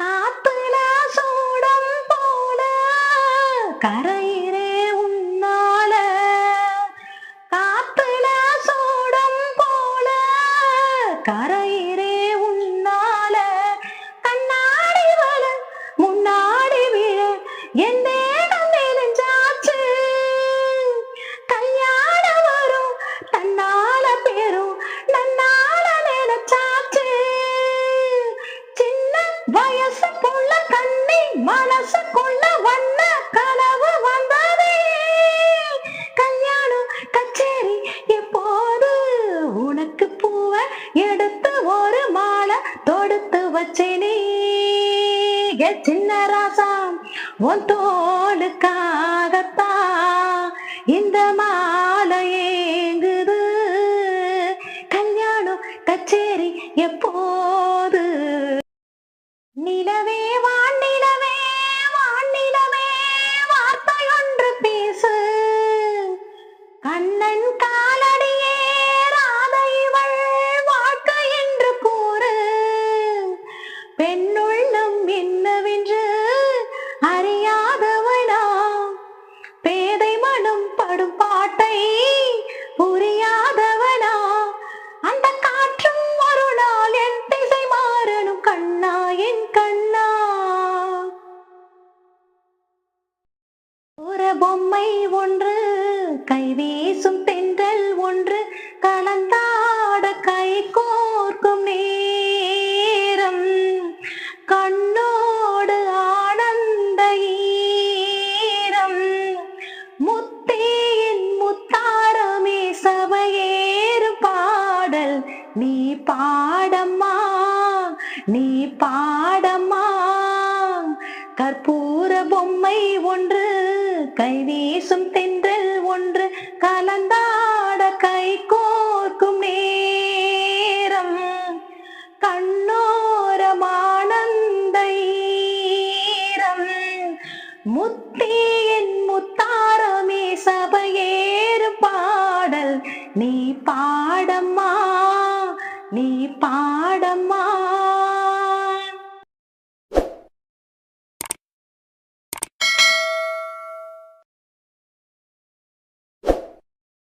காத்துல சூடம் போல கரை வயசுக்குள்ள கண்ணி மனசுக்குள்ள வண்ண கனவு வந்ததே. கல்யாணம் கச்சேரி எப்போது உனக்கு பூவை எடுத்து ஒரு மாலை தொடுத்து வச்சேனே. சின்ன ராசா உன் தோளுக்காகத்தான் இந்த மாலை ஏங்குது. கல்யாணம் கச்சேரி எப்போ பெண்ணுள்ளம் என்னவென்று அறியாதவனா பேதை மனம் படும் பாட்டை புரியாதவனா அந்த காற்றும் ஒரு நாள் என் திசை மாறணும் கண்ணா என் கண்ணா. ஒரு பொம்மை ஒன்று கை நீ பாடம்மா நீ பாடம்மா. கற்பூர பொம்மை ஒன்று கை வீசும் தென்றல் ஒன்று கலந்தாட கை கோர்க்கும் நேரம். கண்ணோரமானந்த ஈரம். முத்தியின் முத்தாரமே சபையேறு பாடல். நீ பாடம்மா నీ పాడమ్మా